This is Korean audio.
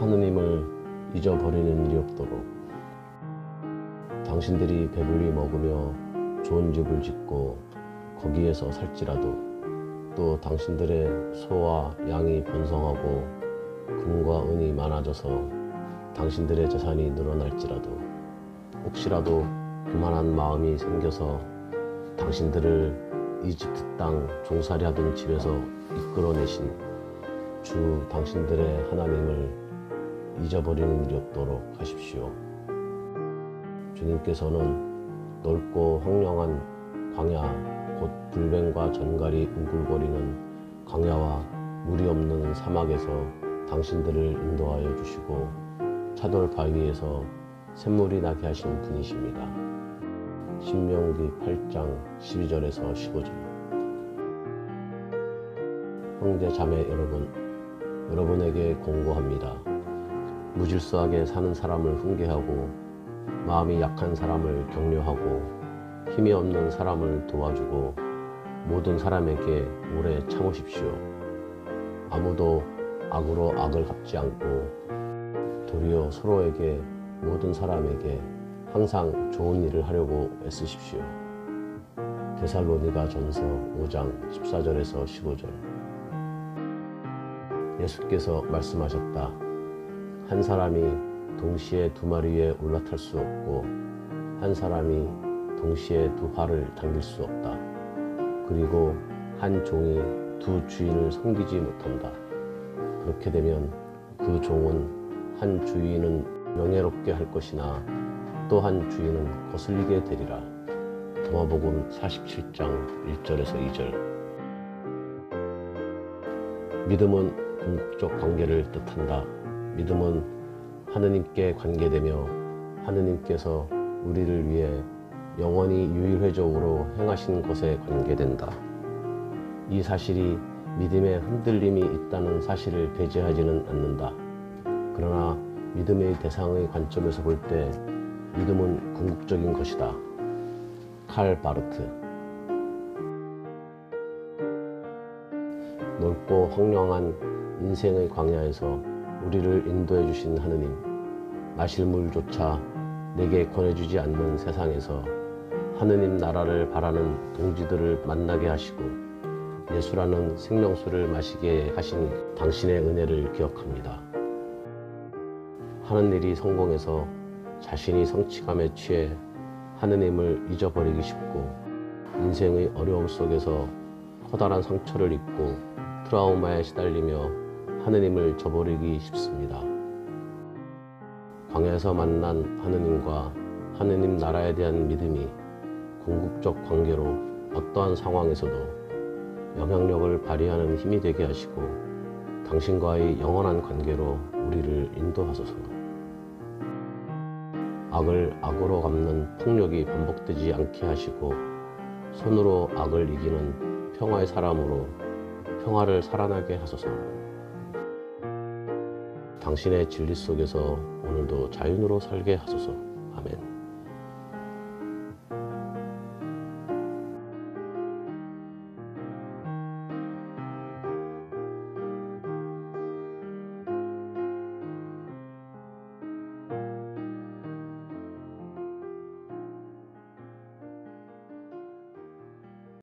하느님을 잊어버리는 일이 없도록 당신들이 배불리 먹으며 좋은 집을 짓고 거기에서 살지라도 또 당신들의 소와 양이 번성하고 금과 은이 많아져서 당신들의 재산이 늘어날지라도 혹시라도 교만한 마음이 생겨서 당신들을 이집트 땅 종살이 하던 집에서 이끌어내신 주 당신들의 하나님을 잊어버리는 일이 없도록 하십시오. 주님께서는 넓고 황량한 광야 곧 불뱀과 전갈이 우글거리는 광야와 물이 없는 사막에서 당신들을 인도하여 주시고 차돌 바위에서 샘물이 나게 하신 분이십니다. 신명기 8장 12절에서 15절 형제 자매 여러분 여러분에게 공고합니다. 무질서하게 사는 사람을 훈계하고 마음이 약한 사람을 격려하고 힘이 없는 사람을 도와주고 모든 사람에게 오래 참으십시오. 아무도 악으로 악을 갚지 않고 도리어 서로에게 모든 사람에게 항상 좋은 일을 하려고 애쓰십시오. 데살로니가 전서 5장 14절에서 15절 예수께서 말씀하셨다. 한 사람이 동시에 두 마리 위에 올라탈 수 없고 한 사람이 동시에 두 활을 당길 수 없다. 그리고 한 종이 두 주인을 섬기지 못한다. 그렇게 되면 그 종은 한 주인은 명예롭게 할 것이나 또 한 주인은 거슬리게 되리라. 도마복음 47장 1절에서 2절. 믿음은 궁극적 관계를 뜻한다. 믿음은 하느님께 관계되며 하느님께서 우리를 위해 영원히 유일회적으로 행하신 것에 관계된다. 이 사실이 믿음에 흔들림이 있다는 사실을 배제하지는 않는다. 그러나 믿음의 대상의 관점에서 볼 때 믿음은 궁극적인 것이다. 칼 바르트 넓고 황량한 인생의 광야에서 우리를 인도해 주신 하느님 마실 물조차 내게 권해주지 않는 세상에서 하느님 나라를 바라는 동지들을 만나게 하시고 예수라는 생명수를 마시게 하신 당신의 은혜를 기억합니다. 하는 일이 성공해서 자신이 성취감에 취해 하느님을 잊어버리기 쉽고 인생의 어려움 속에서 커다란 상처를 입고 트라우마에 시달리며 하느님을 저버리기 쉽습니다. 광야에서 만난 하느님과 하느님 나라에 대한 믿음이 궁극적 관계로 어떠한 상황에서도 영향력을 발휘하는 힘이 되게 하시고 당신과의 영원한 관계로 우리를 인도하소서. 악을 악으로 갚는 폭력이 반복되지 않게 하시고 손으로 악을 이기는 평화의 사람으로 평화를 살아나게 하소서. 당신의 진리 속에서 오늘도 자윤으로 살게 하소서. 아멘.